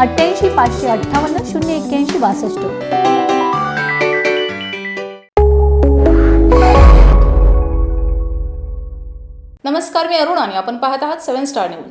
अठ्ठ्याऐंशी पाचशे अठ्ठावन्न शून्य एक्क्याऐंशी बासष्ट. नमस्कार मी अरुण आणि आपण पाहत आहात सेव्हन स्टार न्यूज.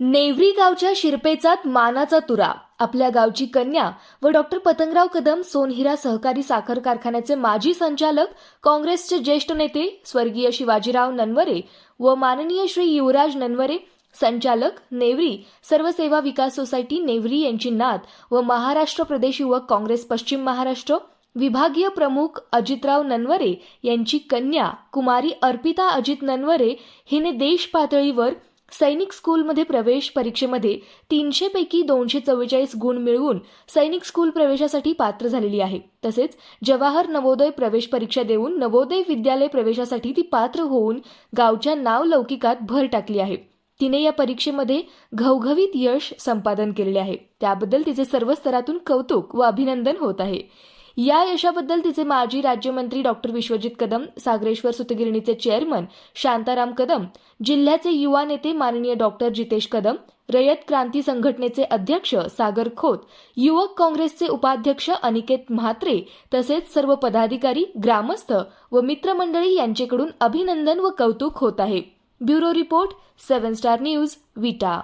नेवरी गावच्या शिरपेचात मानाचा तुरा. आपल्या गावची कन्या व डॉक्टर पतंगराव कदम सोनहिरा सहकारी साखर कारखान्याचे माजी संचालक काँग्रेसचे ज्येष्ठ नेते स्वर्गीय शिवाजीराव ननवरे व माननीय श्री युवराज ननवरे संचालक नेवरी सर्व सेवा विकास सोसायटी नेवरी यांची नात व महाराष्ट्र प्रदेश युवक काँग्रेस पश्चिम महाराष्ट्र विभागीय प्रमुख अजितराव ननवरे यांची कन्या कुमारी अर्पिता अजित ननवरे हिने देश पातळीवर सैनिक स्कूलमध्ये प्रवेश परीक्षेमध्ये तीनशे पैकी दोनशे चव्वेचाळीस गुण मिळवून सैनिक स्कूल प्रवेशासाठी पात्र झालेली आहे. तसेच जवाहर नवोदय प्रवेश परीक्षा देऊन नवोदय विद्यालय प्रवेशासाठी ती पात्र होऊन गावच्या नाव लौकिकात भर टाकली आहे. तिने या परीक्षेमध्ये घवघवीत यश संपादन केलेले आहे. त्याबद्दल तिचे सर्व स्तरातून कौतुक व अभिनंदन होत आहे. या यशाबद्दल तिचे माजी राज्यमंत्री डॉक्टर विश्वजित कदम सागरेश्वर सुतगिरणीचे चेअरमन शांताराम कदम जिल्ह्याचे युवा नेते माननीय डॉक्टर जितेश कदम रयत क्रांती संघटनेचे अध्यक्ष सागर खोत युवक काँग्रेसचे उपाध्यक्ष अनिकेत म्हात्रे तसेच सर्व पदाधिकारी ग्रामस्थ व मित्रमंडळी यांच्याकडून अभिनंदन व कौतुक होत आहे. Bureau report seven star news Vita